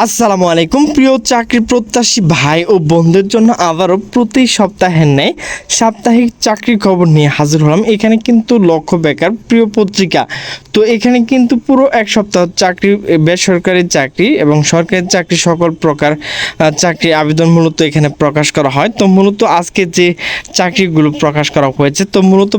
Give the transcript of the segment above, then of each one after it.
আসসালামু আলাইকুম। প্রিয় চাকরি প্রত্যাশী ভাই ও বন্ধুদের জন্য আবারও প্রতি সপ্তাহের ন্যায় সাপ্তাহিক চাকরির খবর নিয়ে হাজির হলাম। এখানে কিন্তু লক্ষ্য বেকার প্রিয় পত্রিকা। তো এখানে কিন্তু পুরো এক সপ্তাহ চাকরি, বেসরকারি চাকরি এবং সরকারি চাকরি সকল প্রকার চাকরি আবেদন মূলত এখানে প্রকাশ করা হয়। তো মূলত আজকে যে চাকরিগুলো প্রকাশ করা হয়েছে, তো মূলত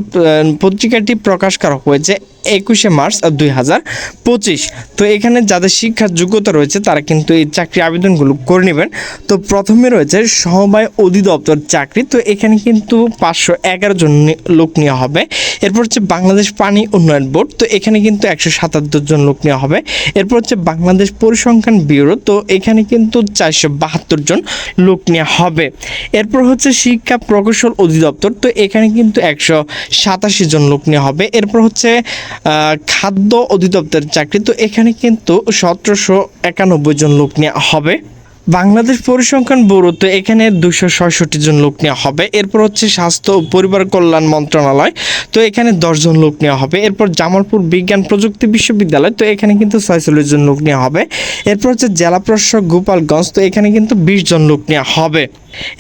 পত্রিকাটি প্রকাশ করা হয়েছে একুশে মার্চ দুই হাজার পঁচিশ। তো এখানে যাদের শিক্ষার যোগ্যতা রয়েছে, তারা কিন্তু এই চাকরি আবেদনগুলো করে নেবেন। তো প্রথমে রয়েছে সমবায় অধিদপ্তর চাকরি। তো এখানে কিন্তু পাঁচশো এগারো জন লোক নেওয়া হবে। এরপর হচ্ছে বাংলাদেশ পানি উন্নয়ন বোর্ড। তো এখানে কিন্তু একশো সাতাত্তর জন লোক নেওয়া হবে। এরপর হচ্ছে বাংলাদেশ পরিসংখ্যান ব্যুরো। তো এখানে কিন্তু চারশো বাহাত্তর জন লোক নেওয়া হবে। এরপর হচ্ছে শিক্ষা প্রকৌশল অধিদপ্তর। তো এখানে কিন্তু একশো সাতাশি জন লোক নেওয়া হবে। এরপর হচ্ছে খাদ্য অধিদপ্তরের চাকরি। তো এখানে কিন্তু সতেরোশো একানব্বই জন লোক নেওয়া হবে। বাংলাদেশ পরিসংখ্যান ব্যুরো তো এখানে দুশো ছয়ষট্টি জন লোক নেওয়া হবে। এরপর হচ্ছে স্বাস্থ্য ও পরিবার কল্যাণ মন্ত্রণালয়, তো এখানে দশজন লোক নেওয়া হবে। এরপর জামালপুর বিজ্ঞান প্রযুক্তি বিশ্ববিদ্যালয়, তো এখানে কিন্তু ছয়চল্লিশ জন লোক নেওয়া হবে। এরপর হচ্ছে জেলা প্রশাসক গোপালগঞ্জ, তো এখানে কিন্তু বিশ জন লোক নেওয়া হবে।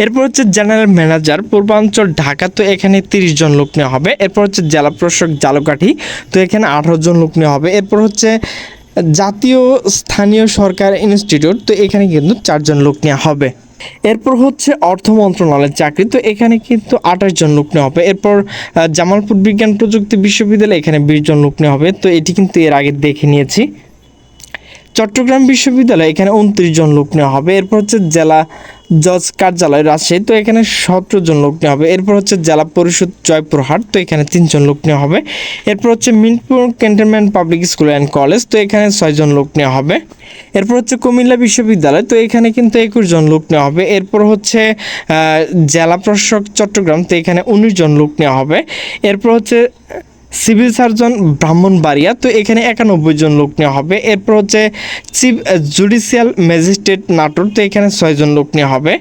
এরপর হচ্ছে জেনারেল ম্যানেজার পূর্বাঞ্চল ঢাকা, তো এখানে তিরিশ জন লোক নেওয়া হবে। এরপর হচ্ছে জেলা প্রশাসক জালকাঠি, তো এখানে আঠারো জন লোক নেওয়া হবে। এরপর হচ্ছে জাতীয় স্থানীয় সরকার ইনস্টিটিউট, তো এখানে কিন্তু চারজন লোক নেওয়া হবে। এরপর হচ্ছে অর্থ মন্ত্রণালয়ের চাকরি, তো এখানে কিন্তু আঠাশ জন লোক নেওয়া হবে। এরপর জামালপুর বিজ্ঞান প্রযুক্তি বিশ্ববিদ্যালয় এখানে বিশ জন লোক নেওয়া হবে, তো এটি কিন্তু এর আগে দেখে নিয়েছি। চট্টগ্রাম বিশ্ববিদ্যালয় এখানে উনত্রিশ জন লোক নেওয়া হবে। এরপর হচ্ছে জেলা জজ কার্যালয় রাজশাহী। তো এখানে সতেরো জন লোক নেওয়া হবে। এরপর হচ্ছে জেলা পরিষদ জয়পুরহাট তো এখানে তিনজন লোক নেওয়া হবে। এরপর হচ্ছে Mirpur cantonment public school and college, তো এখানে ছয়জন লোক নেওয়া হবে। এরপর হচ্ছে কুমিল্লা বিশ্ববিদ্যালয়, তো এখানে কিন্তু একুশ জন লোক নেওয়া হবে। এরপর হচ্ছে জেলা প্রশাসক চট্টগ্রাম, তো এখানে উনিশ জন লোক নেওয়া হবে। এরপর হচ্ছে সিভিল সার্জন ব্রাহ্মণবাড়িয়া, তো এখানে একানব্বই জন লোক নেওয়া হবে। এরপর হচ্ছে চিফ জুডিশিয়াল ম্যাজিস্ট্রেট নাটোর, তো এখানে ছয়জন লোক নেওয়া হবে।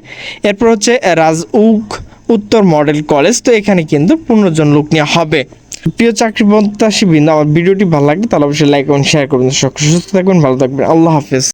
এরপর হচ্ছে রাজউক উত্তর মডেল কলেজ, তো এখানে কিন্তু পনেরো জন লোক নেওয়া হবে। প্রিয় চাকরি প্রত্যাশী বৃন্দ আমার ভিডিওটি ভালো লাগে তাহলে অবশ্যই লাইক এবং শেয়ার করবেন সকল সুস্থ থাকবেন, ভালো থাকবেন। আল্লাহ হাফেজ।